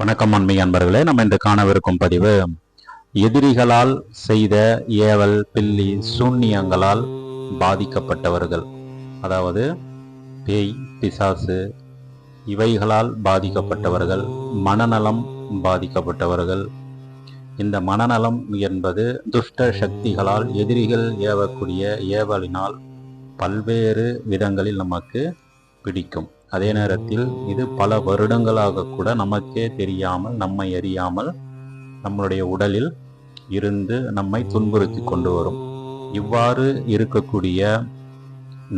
வணக்கம் அண்மை அன்பர்களே நம்ம இன்று காணவிருக்கும் பதிவு எதிரிகளால் செய்த ஏவல் பில்லி சூன்னியங்களால் பாதிக்கப்பட்டவர்கள். அதாவது பேய் பிசாசு இவைகளால் பாதிக்கப்பட்டவர்கள் மனநலம் பாதிக்கப்பட்டவர்கள். இந்த மனநலம் என்பது துஷ்ட சக்திகளால் எதிரிகள் ஏவக்கூடிய ஏவலினால் பல்வேறு விதங்களில் நமக்கு பிடிக்கும். அதே நேரத்தில் இது பல வருடங்களாக கூட நமக்கே தெரியாமல் நம்மை அறியாமல் நம்மளுடைய உடலில் இருந்து நம்மை துன்புறுத்தி கொண்டு வரும். இவ்வாறு இருக்கக்கூடிய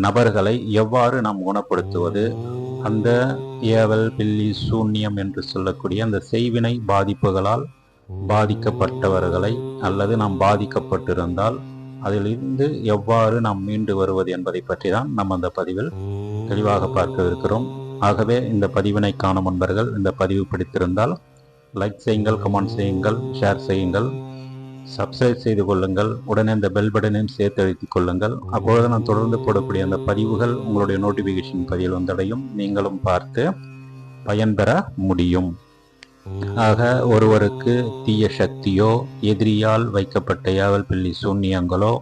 நபர்களை எவ்வாறு நாம் குணப்படுத்துவது? அந்த ஏவல் பில்லி சூன்யம் என்று சொல்லக்கூடிய அந்த செய்வினை பாதிப்புகளால் பாதிக்கப்பட்டவர்களை அல்லது நாம் பாதிக்கப்பட்டிருந்தால் அதிலிருந்து எவ்வாறு நாம் மீண்டு வருவது என்பதை பற்றி தான் நம்ம அந்த பதிவில் தெளிவாக பார்க்க இருக்கிறோம் ஆகவே இந்த பதிவினை காணும் நண்பர்கள் இந்த பதிவு பிடித்திருந்தால் லைக் செய்யுங்கள் கமெண்ட் செய்யுங்கள் ஷேர் செய்யுங்கள் சப்ஸ்கிரைப் செய்து கொள்ளுங்கள் உடனே இந்த பெல் பட்டனையும் சேர்த்து அழுத்திக் கொள்ளுங்கள். அப்பொழுது நான் தொடர்ந்து போடக்கூடிய அந்த பதிவுகள் உங்களுடைய நோட்டிஃபிகேஷன் பதிவில் வந்தடையும். நீங்களும் பார்த்து பயன்பெற முடியும். ஆக ஒருவருக்கு தீய சக்தியோ எதிரியால் வைக்கப்பட்ட ஏவல் பில்லி சூன்யங்களோ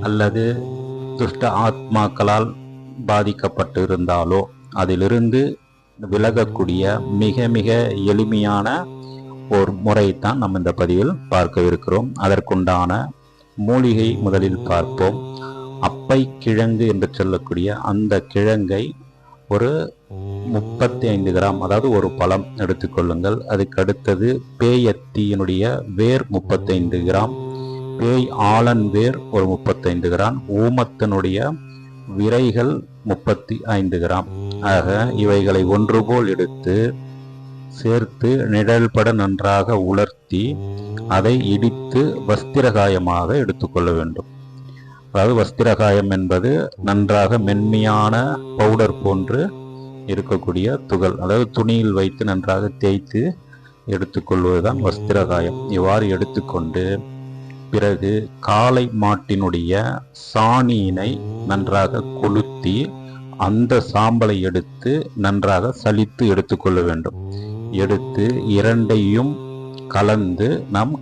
அல்லது துஷ்ட ஆத்மாக்களால் பாதிக்கப்பட்டு இருந்தாலோ அதிலிருந்து விலகக்கூடிய மிக மிக எளிமையான ஒரு முறையைத்தான் நம்ம இந்த பதிவில் பார்க்க இருக்கிறோம். அதற்குண்டான மூலிகை முதலில் பார்ப்போம். அப்பை கிழங்கு என்று சொல்லக்கூடிய அந்த கிழங்கை ஒரு முப்பத்தி ஐந்து கிராம் அதாவது ஒரு பழம் எடுத்துக்கொள்ளுங்கள் அதுக்கு அடுத்தது பேயத்தியினுடைய வேர் முப்பத்தைந்து கிராம் பேய் ஆலன் வேர் ஒரு முப்பத்தைந்து கிராம் ஊமத்தினுடைய விரைகள் முப்பத்தி ஐந்து கிராம். ஆக இவைகளை ஒன்று போல் எடுத்து சேர்த்து நிழல்பட நன்றாக உலர்த்தி அதை இடித்து வஸ்திரகாயமாக எடுத்துக்கொள்ள வேண்டும். அதாவது வஸ்திரகாயம் என்பது நன்றாக மென்மையான பவுடர் போன்று இருக்கக்கூடிய துகள். அதாவது துணியில் வைத்து நன்றாக தேய்த்து எடுத்துக்கொள்வதுதான் வஸ்திரகாயம். இவ்வாறு எடுத்துக்கொண்டு பிறகு காளை மாட்டினுடைய சாணியினை நன்றாக கொளுத்தி அந்த சாம்பலை எடுத்து நன்றாக சலித்து எடுத்துக்கொள்ள வேண்டும். எடுத்து இரண்டையும் கலந்து நாம்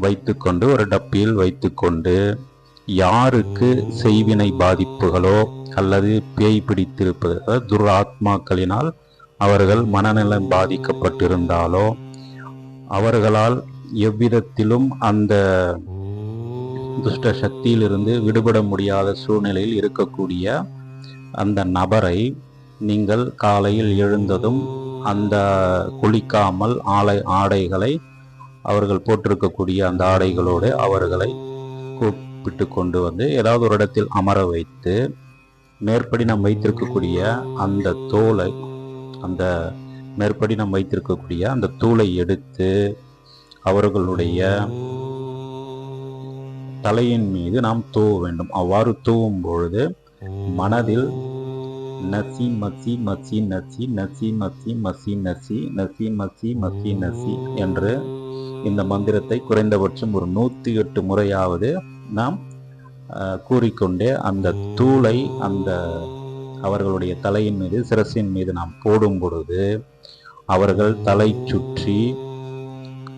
வைத்துக்கொண்டு ஒரு டப்பியில் வைத்துக்கொண்டு யாருக்கு செய்வினை பாதிப்புகளோ அல்லது பேய் பிடித்திருப்பது துராத்மாக்களினால் அவர்கள் மனநலம் பாதிக்கப்பட்டிருந்தாலோ அவர்களால் எவ்விதத்திலும் அந்த துஷ்ட சக்தியிலிருந்து விடுபட முடியாத சூழ்நிலையில் இருக்கக்கூடிய அந்த நபரை நீங்கள் காலையில் எழுந்ததும் அந்த குளிக்காமல் ஆலை ஆடைகளை அவர்கள் போட்டிருக்கக்கூடிய அந்த ஆடைகளோடு அவர்களை கூப்பிட்டு கொண்டு வந்து ஏதாவது ஒரு இடத்தில் அமர வைத்து மேற்படி நாம் வைத்திருக்கக்கூடிய அந்த தோலை அந்த மேற்படி நாம் வைத்திருக்கக்கூடிய அந்த தூளை எடுத்து அவர்களுடைய தலையின் மீது நாம் தூவ வேண்டும். அவ்வாறு தூவும் பொழுது மனதில் நசி மசி மசி நசி நசி மசி மசி நசி நசி மசி மசி நசி என்று இந்த மந்திரத்தை குறைந்தபட்சம் ஒரு நூற்றி எட்டு முறையாவது நாம் கூறிக்கொண்டே அந்த தூளை அந்த அவர்களுடைய தலையின் மீது சிரசின் மீது நாம் போடும் பொழுது அவர்கள் தலை சுற்றி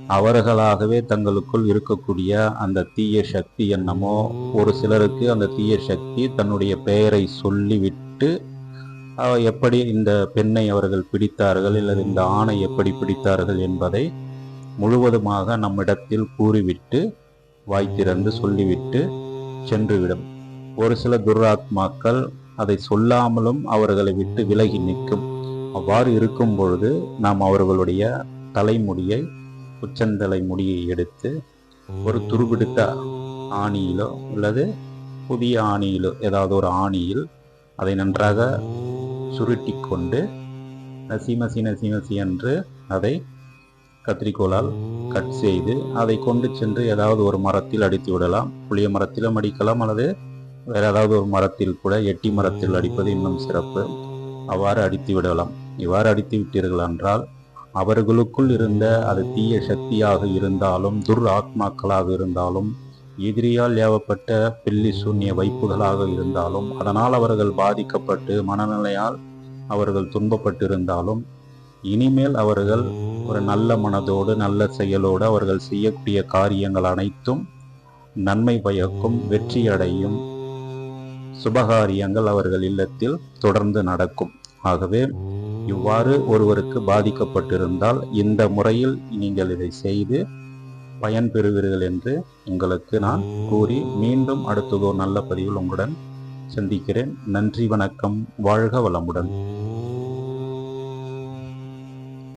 அவர்களாகவே தங்களுக்குள் இருக்கக்கூடிய அந்த தீய சக்தி என்னமோ ஒரு சிலருக்கு அந்த தீய சக்தி தன்னுடைய பெயரை சொல்லிவிட்டு எப்படி இந்த பெண்ணை அவர்கள் பிடித்தார்கள் அல்லது இந்த ஆணை எப்படி பிடித்தார்கள் என்பதை முழுவதுமாக நம்மிடத்தில் கூறிவிட்டு வாய்த்திறந்து சொல்லிவிட்டு சென்றுவிடும். ஒரு சில துராத்மாக்கள் அதை சொல்லாமலும் அவர்களை விட்டு விலகி நிற்கும். அவ்வாறு இருக்கும் பொழுது நாம் அவர்களுடைய தலைமுடியை உச்சந்தலை முடியை எடுத்து ஒரு துருபிடித்த ஆணியிலோ அல்லது புதிய ஆணியிலோ ஏதாவது ஒரு ஆணியில் அதை நன்றாக சுருட்டி கொண்டு நசி மசி நசி மசி என்று அதை கத்திரிக்கோளால் கட் செய்து அதை கொண்டு சென்று ஏதாவது ஒரு மரத்தில் அடித்து விடலாம். புளிய மரத்திலும் அடிக்கலாம் அல்லது வேற ஏதாவது ஒரு மரத்தில் கூட எட்டி மரத்தில் அடிப்பது இன்னும் சிறப்பு. அவ்வாறு அடித்து விடலாம். இவ்வாறு அடித்து விட்டீர்கள் என்றால் அவர்களுக்குள் இருந்த அது தீய சக்தியாக இருந்தாலும் துர் ஆத்மாக்களாக இருந்தாலும் எதிரியால் ஏவப்பட்ட பில்லி சூன்ய வைப்புகளாக இருந்தாலும் அதனால் அவர்கள் பாதிக்கப்பட்டு மனநிலையால் அவர்கள் துன்பப்பட்டிருந்தாலும் இனிமேல் அவர்கள் ஒரு நல்ல மனதோடு நல்ல செயலோடு அவர்கள் செய்யக்கூடிய காரியங்கள் அனைத்தும் நன்மை பயக்கும் வெற்றியடையும் சுபகாரியங்கள் அவர்கள் இல்லத்தில் தொடர்ந்து நடக்கும். ஆகவே இவ்வாறு ஒருவருக்கு பாதிக்கப்பட்டிருந்தால் இந்த முறையில் நீங்கள் இதை செய்து பயன் பெறுவீர்கள் என்று உங்களுக்கு நான் கூறி மீண்டும் அடுத்ததோ நல்ல பதிவில் உங்களுடன் சந்திக்கிறேன். நன்றி வணக்கம். வாழ்க வளமுடன்.